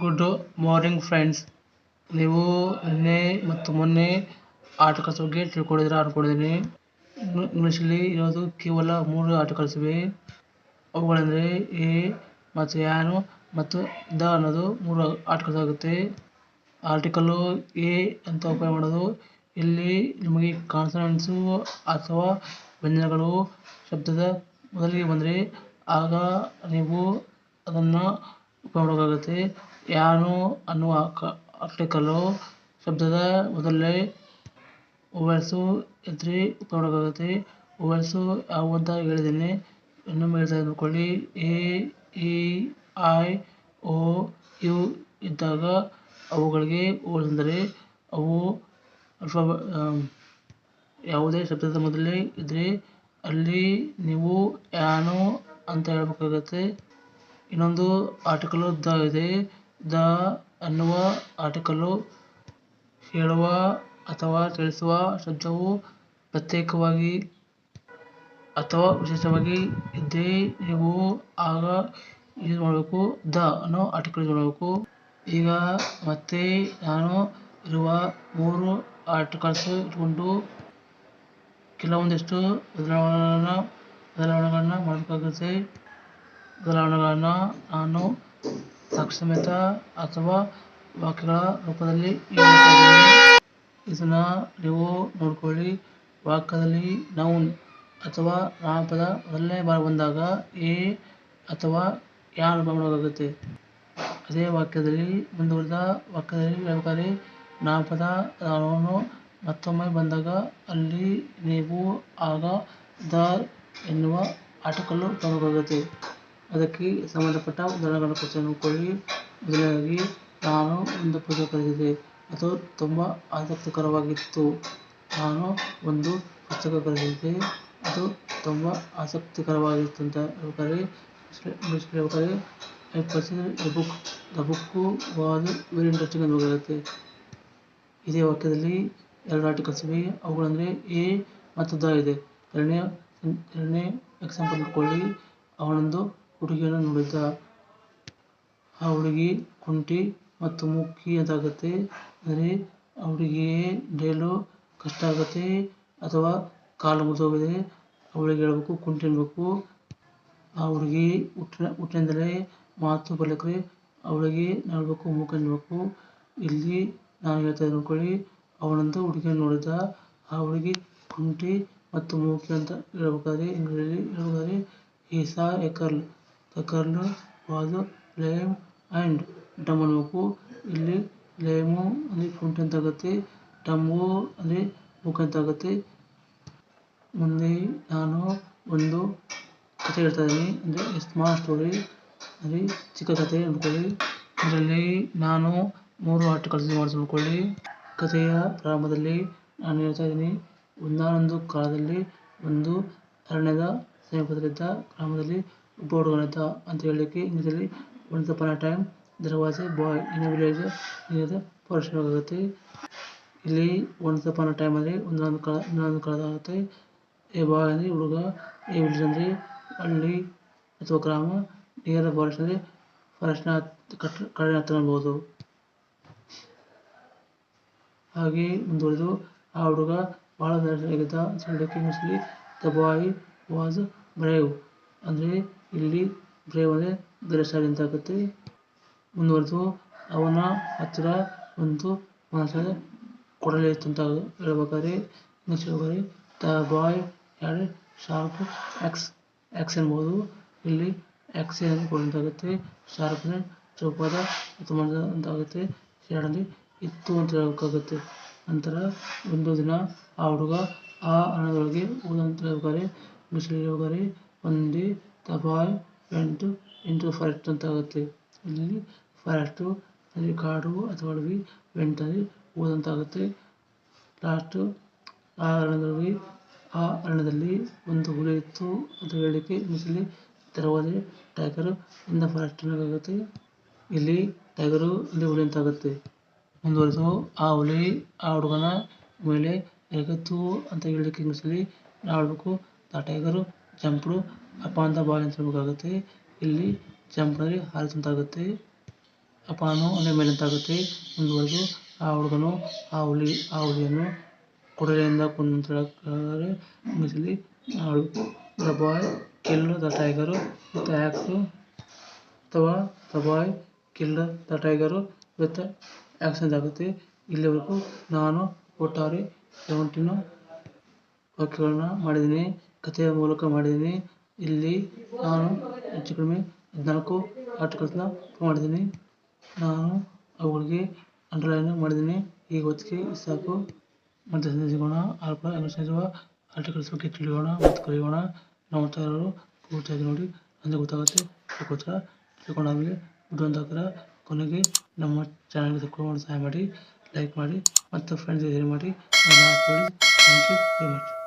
Good morning friends ನೀವು ನಿನ್ನೆ ಮತ್ತು ಮೊನ್ನೆ ಆರ್ಟಿಕಲ್ಸ್ ಬಗ್ಗೆ ತಿಳ್ಕೊಂಡಿದ್ದೀರಾ ಅನ್ಕೊಂಡಿದ್ದೀನಿ. ಇಂಗ್ಲೀಷಲ್ಲಿ ಇರೋದು ಕೇವಲ ಮೂರು ಆರ್ಟಿಕಲ್ಸ್ ಇವೆ. ಅವುಗಳೆಂದರೆ ಎ ಮತ್ತು ಯಾನು ಮತ್ತು ದ ಅನ್ನೋದು ಮೂರು ಆರ್ಟಿಕಲ್ಸ್ ಆಗುತ್ತೆ ಆರ್ಟಿಕಲ್ಲು ಎ ಅಂತ ಉಪಯೋಗ ಮಾಡೋದು ಇಲ್ಲಿ ನಿಮಗೆ ಕಾನ್ಸನೆಂಟ್ಸು ಅಥವಾ ವ್ಯಂಜನಗಳು ಶಬ್ದದ ಮೊದಲಿಗೆ ಬಂದರೆ ಆಗ ನೀವು ಅದನ್ನು ಉಪಯೋಗ ಮಾಡಬೇಕಾಗುತ್ತೆ ಯಾನು ಅನ್ನುವ ಆರ್ಟಿಕಲ್ಲು ಶಬ್ದದ ಮೊದಲೇ ವೊವೆಲ್ಸು ಎದ್ರಿ ಉಪಯೋಗ ಓವರ್ಸು ಯಾವುವು ಅಂತ ಹೇಳಿದ್ದೀನಿ. ಇನ್ನೊಮ್ಮೆ ಹೇಳ್ತಾ ಅಂದ್ಕೊಳ್ಳಿ A, E, I, O, U ಇದ್ದಾಗ ಅವುಗಳಿಗೆ ವೊವೆಲ್ಸ್ ಅಂದರೆ ಅವು ಅಲ್ಫಾಬ ಯಾವುದೇ ಶಬ್ದದ ಮೊದಲೇ ಇದ್ದರೆ ಅಲ್ಲಿ ನೀವು ಯಾನು ಅಂತ ಹೇಳಬೇಕಾಗುತ್ತೆ. ಇನ್ನೊಂದು ಆರ್ಟಿಕಲ್ ದ ಇದೆ ದ ಅನ್ನುವ ಆರ್ಟಿಕಲ್ಲು ಹೇಳುವ ಅಥವಾ ತಿಳಿಸುವ ಶಬ್ದವು ಪ್ರತ್ಯೇಕವಾಗಿ ಅಥವಾ ವಿಶೇಷವಾಗಿ ಇದ್ದೇ ನೀವು ಆಗ ಯೂಸ್ ಮಾಡಬೇಕು ದ ಅನ್ನೋ ಆರ್ಟಿಕಲ್ ಯೂಸ್ ಮಾಡಬೇಕು ಈಗ ಮತ್ತೆ ನಾನು ಇರುವ ಮೂರು ಆರ್ಟಿಕಲ್ಸ್ ಇಟ್ಕೊಂಡು ಕೆಲವೊಂದಿಷ್ಟು ಬದಲಾವಣೆಗಳನ್ನು ಬದಲಾವಣೆಗಳನ್ನು ಮಾಡಬೇಕಾಗುತ್ತೆ. ಬದಲಾವಣೆಗಳನ್ನು ನಾನು ಸಮೇತ ಅಥವಾ ವಾಕ್ಯಗಳ ರೂಪದಲ್ಲಿ ಇದನ್ನ ನೀವು ನೋಡ್ಕೊಳ್ಳಿ. ವಾಕ್ಯದಲ್ಲಿ ನೌನ್ ಅಥವಾ ನಾಮಪದ ಮೊದಲನೇ ಬಾರ ಬಂದಾಗ ಎ ಅಥವಾ ಯಾರ ಬಂದಾಗುತ್ತೆ ಅದೇ ವಾಕ್ಯದಲ್ಲಿ ಮುಂದುವರೆದ ವಾಕ್ಯದಲ್ಲಿ ಹೇಳ್ಬೇಕಾದ್ರೆ ನಾಮಪದ ಮತ್ತೊಮ್ಮೆ ಬಂದಾಗ ಅಲ್ಲಿ ನೀವು ಆಗ ದ ಎನ್ನುವ ಆಟಕಲ್ಲು ತಗೋಬೇಕಾಗುತ್ತೆ ಅದಕ್ಕೆ ಸಂಬಂಧಪಟ್ಟ ಉದಾಹರಣೆಗಳ ಕೊಡ್ತೇನೆ ನೋಡ್ಕೊಳ್ಳಿ ಮೊದಲನೇದಾಗಿ ನಾನು ಒಂದು ಪುಸ್ತಕ ಖರೀದಿಸಿದೆ ಅದು ತುಂಬ ಆಸಕ್ತಿಕರವಾಗಿತ್ತು. ನಾನು ಒಂದು ಪುಸ್ತಕ ಖರೀದಿಸಿದೆ ಅದು ತುಂಬ ಆಸಕ್ತಿಕರವಾಗಿತ್ತು ಅಂತ ಇಂಗ್ಲೀಷಲ್ಲಿ ಹೇಳ್ಬೇಕಾದ್ರೆ I person the book, the book was very interesting ಅಂತ ಇದೇ ವಾಕ್ಯದಲ್ಲಿ ಎರಡು ಆರ್ಟಿಕಲ್ಸ್ ಇವೆ ಅವುಗಳೆಂದರೆ ಎ ಮತ್ತು ದ ಇದೆ. ಎರಡನೇ ಎರಡನೇ ಎಕ್ಸಾಂಪಲ್ ಇಟ್ಕೊಳ್ಳಿ ಅವನೊಂದು ಹುಡುಗಿಯನ್ನು ನೋಡಿದ. ಆ ಹುಡುಗಿ ಕುಂಟಿ ಮತ್ತು ಮೂಕಿ ಅಂತಾಗುತ್ತೆ ಅಂದರೆ ಆ ಹುಡುಗಿಗೆ ನಡೆಯಲು ಕಷ್ಟ ಆಗತ್ತೆ ಅಥವಾ ಕಾಲು ಮುರಿದೋಗಿದೆ ಅವಳಿಗೆ ಹೇಳ್ಬೇಕು, ಕುಂಟಿ ಅನ್ಬೇಕು ಆ ಹುಡುಗಿ ಹುಟ್ಟಿನ, ಹುಟ್ಟಿನಿಂದಲೇ ಮಾತು ಬರ್ಲಿಕ್ಕೆ ಅವಳಿಗೆ ನೋಡ್ಬೇಕು, ಮೂಕ ಅನ್ಬೇಕು ಇಲ್ಲಿ ನಾನು ಹೇಳ್ತಾ ಇದ್ದೀನಿ ನೋಡ್ಕೊಳ್ಳಿ ಅವನೊಂದು ಹುಡುಗಿಯನ್ನು ನೋಡಿದ ಆ ಹುಡುಗಿ ಕುಂಟಿ ಮತ್ತು ಮೂಕಿ ಅಂತ ಹೇಳ್ಬೇಕಾದ್ರೆ, ಇಂಗ್ಲಿಷಲ್ಲಿ ಹೇಳ್ಬೇಕಾದ್ರೆ he saw the girl was dumb ಅನ್ಬೇಕು ಇಲ್ಲಿ ಲೇಮು ಅಲ್ಲಿ ಫುಂಟ್ ಅಂತ ಆಗುತ್ತೆ? ಡಮ್ಮು ಅಲ್ಲಿ ಬುಕ್ ಅಂತ ಆಗುತ್ತೆ? ಮುಂದೆ ನಾನು ಒಂದು ಕಥೆ ಹೇಳ್ತಾ ಇದ್ದೀನಿ. ಅಂದರೆ ಸ್ಮಾಲ್ ಸ್ಟೋರಿ ಅಲ್ಲಿ ಚಿಕ್ಕ ಕಥೆ ಅಂದ್ಕೊಳ್ಳಿ. ಇದರಲ್ಲಿ ನಾನು ಮೂರು ಆರ್ಟಿಕಲ್ಸ್ ಮಾಡಿಸ್ಕೊಳ್ಳಿ. ಕಥೆಯ ಪ್ರಾರಂಭದಲ್ಲಿ ನಾನು ಹೇಳ್ತಾ ಇದ್ದೀನಿ. ಒಂದಾನೊಂದು ಕಾಲದಲ್ಲಿ ಒಂದು ಅರಣ್ಯದ ಸಮೀಪದಲ್ಲಿದ್ದ ಗ್ರಾಮದಲ್ಲಿ ಒಬ್ಬ ಗಣಿತ ಅಂತ ಹೇಳಲಿಕ್ಕೆ ಇಂಗ್ಲೀಷಲ್ಲಿ once upon time there boy in a village near the forest ಆಗುತ್ತೆ ಇಲ್ಲಿ ಒನ್ಸ್ ಅಪಾನ್ ಟೈಮ್ ಅಂದರೆ ಒಂದೊಂದು ಕಾಲ ಇನ್ನೊಂದು ಕಾಲದ ಆಗುತ್ತೆ ಎ ಬಾಯ್ ಅಂದರೆ ಹುಡುಗ, ಎ ವಿಲೇಜ್ ಅಂದರೆ ಹಳ್ಳಿ ಅಥವಾ ಗ್ರಾಮ, ನಿಯರ್ ಫಾರೆಸ್ಟ್ ಅಂದರೆ ಫಾರೆಸ್ಟ್ನ ಅಂತ ಹತ್ರ ಅನ್ಬೋದು ಹಾಗೆ ಮುಂದುವರೆದು, ಆ ಹುಡುಗ ಭಾಳ ಧೈರ್ಯವಾಗಿದ್ದ ಅಂತ ಹೇಳಲಿಕ್ಕೆ ಇಂಗ್ಲೀಷಲ್ಲಿ ದ ಬಾಯ್ ವಾಸ್ ಬ್ರೇವ್. ಅಂದರೆ ಇಲ್ಲಿ ಬ್ರೇವ್ ಅಂದರೆ ಧೈರ್ಯಶಾಲಿ ಅಂತ ಆಗುತ್ತೆ ಮುಂದುವರೆದು ಅವನ ಹತ್ತಿರ ಒಂದು ಮನಸ್ಸಲ್ಲಿ ಕೊಡಲಿ ಇತ್ತು ಅಂತ ಹೇಳ್ಬೇಕಾದ್ರೆ ಇಂಗ್ಲೀಷ್ ಹೇಳ್ಬೇಕಾದ್ರೆ the boy had sharp axe axe ಎನ್ಬೋದು. ಇಲ್ಲಿ ಎಕ್ಸ್ ಏನು ಕೊಡಂತಾಗುತ್ತೆ ಶಾರ್ಪ್ ಚೌಕಾದ ಅಥವಾ ಮಣ್ಣದ ಅಂತ ಆಗುತ್ತೆ ಶೇಡಲ್ಲಿ ಇತ್ತು ಅಂತ ಹೇಳಬೇಕಾಗುತ್ತೆ. ನಂತರ ಒಂದು ದಿನ ಆ ಹುಡುಗ ಆ ಹಣದೊಳಗೆ ಹೋದಂತ ಹೇಳ್ಬೇಕಾದ್ರೆ ಬಿಸಿಲು ಹೇಳ್ಬೇಕಾದ್ರೆ ಒನ್ ಡೇ ದ ಬಾಯ್ ಎಂಟು ಇಂಟು ಫಾರೆಸ್ಟ್ ಅಂತ ಆಗುತ್ತೆ. ಇಲ್ಲಿ ಫಾರೆಸ್ಟು ಅಲ್ಲಿ ಕಾಡು ಅಥವಾ ಅಡವಿ ವೆಂಟರಿ ಅಲ್ಲಿ ಹೋದಂತ ಆಗುತ್ತೆ ಲಾಸ್ಟು ಆ ಅರಣ್ಯದಲ್ಲಿ ಆ ಅರಣ್ಯದಲ್ಲಿ ಒಂದು ಹುಲಿ ಇತ್ತು. ಅಂತ ಹೇಳಲಿಕ್ಕೆ ಇಂಗ್ಲೀಷಲ್ಲಿ ತೆರವಾದ ಟೈಗರು ಇನ್ ದ ಫಾರೆಸ್ಟ್ ಆಗುತ್ತೆ ಇಲ್ಲಿ ಟೈಗರು ಇಲ್ಲಿ ಹುಲಿ ಅಂತ ಆಗುತ್ತೆ. ಮುಂದುವರೆದು ಆ ಹುಲಿ, ಆ ಹುಡುಗನ ಮೇಲೆ ಎರಗಿತ್ತು ಅಂತ ಹೇಳಲಿಕ್ಕೆ ಇಂಗ್ಲೀಷಲ್ಲಿ ನಾಡಬೇಕು ಆ ಟೈಗರು ಜಂಪ್ಡು ಅಪಾನ್ ಅಂತ ಬಾಯ್ ಅಂತ ಹೇಳ್ಬೇಕಾಗುತ್ತೆ. ಇಲ್ಲಿ ಜಂಪ್ ಹಾರಿತು ಅಂತ ಆಗುತ್ತೆ ಅಪಾನು ಮೇಲೆ ಮೇಲಂತಾಗುತ್ತೆ ಮುಂದುವರೆದು ಆ ಹುಡುಗನು ಆ ಹುಲಿ, ಆ ಹುಲಿಯನ್ನು ಕೊಡಲಿಯಿಂದ ಕೊಂದರೆ the boy kill the tiger, with axe ಅಥವಾ the boy the tiger with action ಆಗುತ್ತೆ ಇಲ್ಲಿವರೆಗೂ ನಾನು ಒಟ್ಟಾರೆ ಸೆವೆಂಟೀನು ವಾಕ್ಯಗಳನ್ನ ಮಾಡಿದ್ದೀನಿ. ಕಥೆಯ ಮೂಲಕ ಮಾಡಿದ್ದೀನಿ ಇಲ್ಲಿ ನಾನು ಹೆಚ್ಚು ಕಡಿಮೆ ಹದಿನಾಲ್ಕು ಆರ್ಟಿಕಲ್ಸ್ನ ಮಾಡಿದ್ದೀನಿ ನಾನು ಅವುಗಳಿಗೆ ಅಂಡರ್ಲೈನ್ ಮಾಡಿದ್ದೀನಿ ಈಗ ಹೊತ್ತಿಗೆ ಸಾಕು. ಮತ್ತೆ ಸಂಧಿಸೋಣ ಆಲ್ಪ ಅನುಸರಿಸುವ ಆರ್ಟಿಕಲ್ಸ್ ಬಗ್ಗೆ ತಿಳಿಯೋಣ ಮತ್ತು ಕಲಿಯೋಣ. ನೋಡ್ತಾ ಇರೋರು ಪೂರ್ತಿಯಾಗಿ ನೋಡಿ. ಅಂದರೆ ಗೊತ್ತಾಗುತ್ತೆ. ಅದಕ್ಕೋಸ್ಕರ ತಿಳ್ಕೊಂಡಾದ್ಮೇಲೆ ವಿಡಿಯೋ ಅಂತ ಹಾಕಿದ್ರೆ ಕೊನೆಗೆ ನಮ್ಮ ಚಾನಲ್ಗೆ ತಕ್ಕೊಂಡು ಸಹಾಯ ಮಾಡಿ ಲೈಕ್ ಮಾಡಿ ಮತ್ತು ಫ್ರೆಂಡ್ಸ್ ಶೇರ್ ಮಾಡಿ. Thank you very much